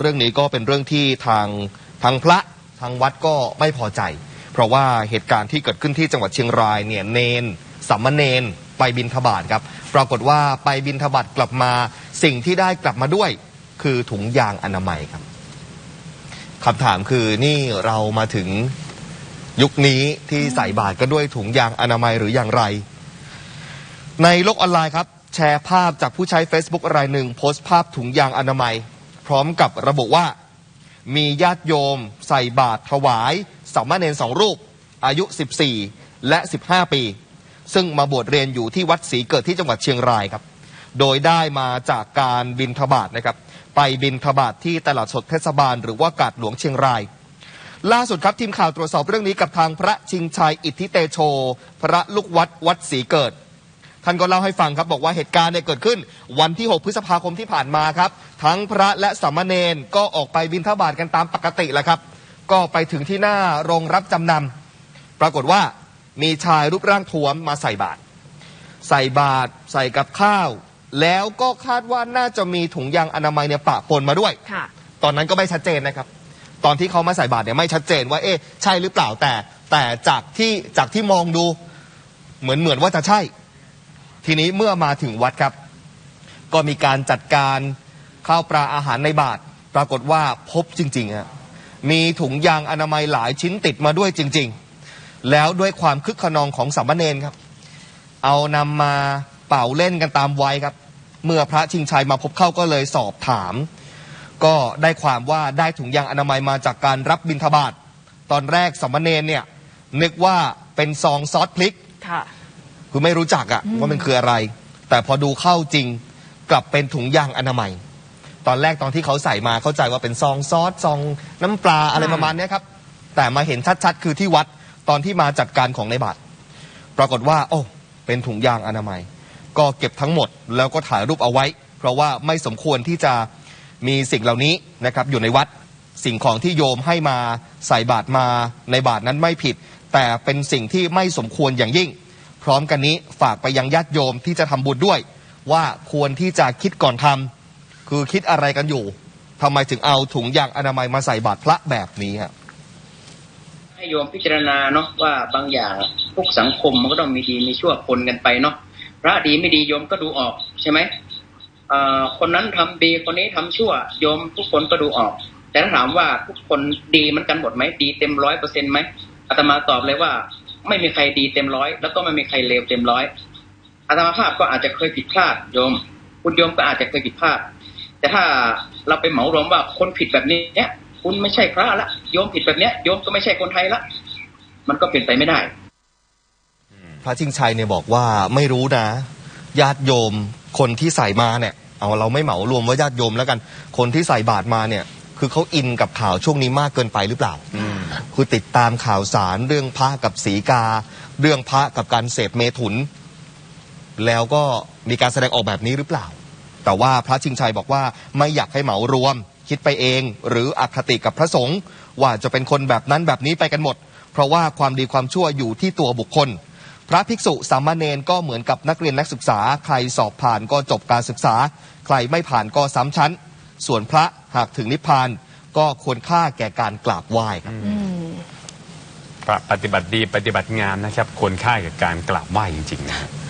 เรื่องนี้ก็เป็นเรื่องที่ทางทางพระทางวัดก็ไม่พอใจ เพราะว่าเหตุการณ์ที่เกิดขึ้นที่จังหวัดเชียงรายเนี่ยเนนสัมมเนนไปบินทบาทครับ ปรากฏว่าไปบินทบาทกลับมาสิ่งที่ได้กลับมาด้วย คือถุงยางอนามัยครับคำถามคือนี่เรามาถึงยุคนี้ที่ใส่บาตรก็ด้วยถุงยางอนามัยหรืออย่างไร ในโลกออนไลน์ครับ แชร์ภาพจากผู้ใช้ Facebook รายหนึ่งโพสต์ภาพถุงยางอนามัย พร้อมกับระบุว่า มีญาติโยมใส่บาตรถวายสามเณรสองรูป อายุ 14 และ 15 ปี ซึ่งมาบวชเรียนอยู่ที่วัดศรีเกิดที่จังหวัดเชียงรายครับ โดยได้มาจากการบินทบาทนะครับ ไปบินทบาทที่ตลาดสดเทศบาล หรือว่ากาดหลวงเชียงรายล่าสุดครับทีมข่าวตรวจสอบเรื่องนี้กับทางพระชิงชัยอิทธิเตโช พระลูกวัดวัดศรีเกิด ท่านก็เล่าให้ฟังครับบอกว่าเหตุการณ์เนี่ยเกิดขึ้น วันที่ 6 พฤษภาคมที่ผ่านมาครับ ทั้งพระและสามเณรก็ออกไปบิณฑบาตกันตามปกติแหละครับ ก็ไปถึงที่หน้าโรงรับจำนำปรากฏว่ามีชายรูปร่างท้วมมาใส่บาตรใส่บาตรใส่กับข้าว แล้วก็คาดว่าน่าจะมีถุงยางอนามัยเนี่ยปะปนมาด้วยค่ะตอนนั้นก็ไม่ชัดเจนนะครับ ตอนที่เขามาใส่บาตรเนี่ยไม่ชัดเจนว่าเอ๊ะใช่หรือเปล่าแต่แต่จากที่จากที่มองดู เหมือนเหมือนว่าจะใช่ ทีนี้เมื่อมาถึงวัดครับ ก็มีการจัดการข้าวปลาอาหารในบาตรปรากฏว่าพบจริงๆฮะมีถุงยางอนามัยหลายชิ้นติดมาด้วยจริง ๆ แล้วด้วยความคึกขนองของสามมเณรครับ เอานำมาเป่าเล่นกันตามวัยครับ เมื่อพระชิงชัยมาพบเข้าก็เลยสอบถาม ก็ได้ความว่าได้ถุงยางอนามัยมาจากการรับบิณฑบาตตอนแรกสามมเณรเนี่ยนึกว่าเป็นซองซอสพริก ค่ะคือไม่รู้จักอะว่ามันคืออะไร แต่พอดูเข้าจริงกลับเป็นถุงยางอนามัย ตอนแรกตอนที่เขาใส่มาเข้าใจว่าเป็นซองซอสซองน้ำปลาอะไรค่ะประมาณเนี้ยครับ แต่มาเห็นชัดๆ คือที่วัดตอนที่มาจัดการของในบัตรปรากฏว่า โอ้เป็นถุงยางอนามัย ก็เก็บทั้งหมดแล้วก็ถ่ายรูปเอาไว้ เพราะว่าไม่สมควรที่จะมีสิ่งเหล่านี้นะครับอยู่ในวัดสิ่งของที่โยมให้มาใส่บาตรมาในบาตรนั้นไม่ผิด แต่เป็นสิ่งที่ไม่สมควรอย่างยิ่ง พร้อมกันนี้ฝากไปยังญาติโยมที่จะทำบุญด้วย ว่าควรที่จะคิดก่อนทำคือคิดอะไรกันอยู่ทำไมถึงเอาถุงยางอนามัยมาใส่บาตรพระแบบนี้ฮะ ให้โยมพิจารณาเนาะว่าบางอย่างทุกสังคมมันก็ต้องมีดีมีชั่วคนกันไปเนาะพระดีไม่ดีโยมก็ดูออกใช่ไหมเอ่อคนนั้นทำดีคนนี้ทำชั่วโยมทุกคนก็ดูออก แต่ถ้าถามว่าทุกคนดีเหมันกันหมดไหมดีเต็มร้อยเปอร์เซ็นต์ไหมอาตมาตอบเลยว่า ไม่มีใครดีเต็มร้อยแล้วก็ไม่มีใครเลวเต็มร้อยอาตมาภาพก็อาจจะเคยผิดพลาดโยม คุณโยมก็อาจจะเคยผิดพลาด แต่ถ้าเราไปเหมารวมว่าคนผิดแบบนี้เนี่ยคุณไม่ใช่พระละโยมผิดแบบเนี้ยโยมก็ไม่ใช่คนไทยละมันก็เป็นไปไม่ได้ พระชิงชัยเนี่ยบอกว่าไม่รู้นะ ญาติโยมคนที่ใส่มาเนี่ย เอาเราไม่เหมารวมว่าญาติโยมแล้วกัน คนที่ใส่บาตรมาเนี่ย คือเขาอินกับข่าวช่วงนี้มากเกินไปหรือเปล่า คือติดตามข่าวสารเรื่องพระกับสีกา เรื่องพระกับการเสพเมถุน แล้วก็มีการแสดงออกแบบนี้หรือเปล่า แต่ว่าพระชิงชัยบอกว่าไม่อยากให้เหมารวม คิดไปเอง หรืออคติกับพระสงฆ์ว่าจะเป็นคนแบบนั้นแบบนี้ไปกันหมด เพราะว่าความดีความชั่วอยู่ที่ตัวบุคคล พระภิกษุสามเณรก็เหมือนกับนักเรียนนักศึกษา ใครสอบผ่านก็จบการศึกษา ใครไม่ผ่านก็ซ้ำชั้น ส่วนพระหากถึงนิพพานก็ควรค่าแก่การกราบไหว้ครับปฏิบัติดีปฏิบัติงามนะครับควรค่ากับการกราบไหว้จริงๆนะฮะ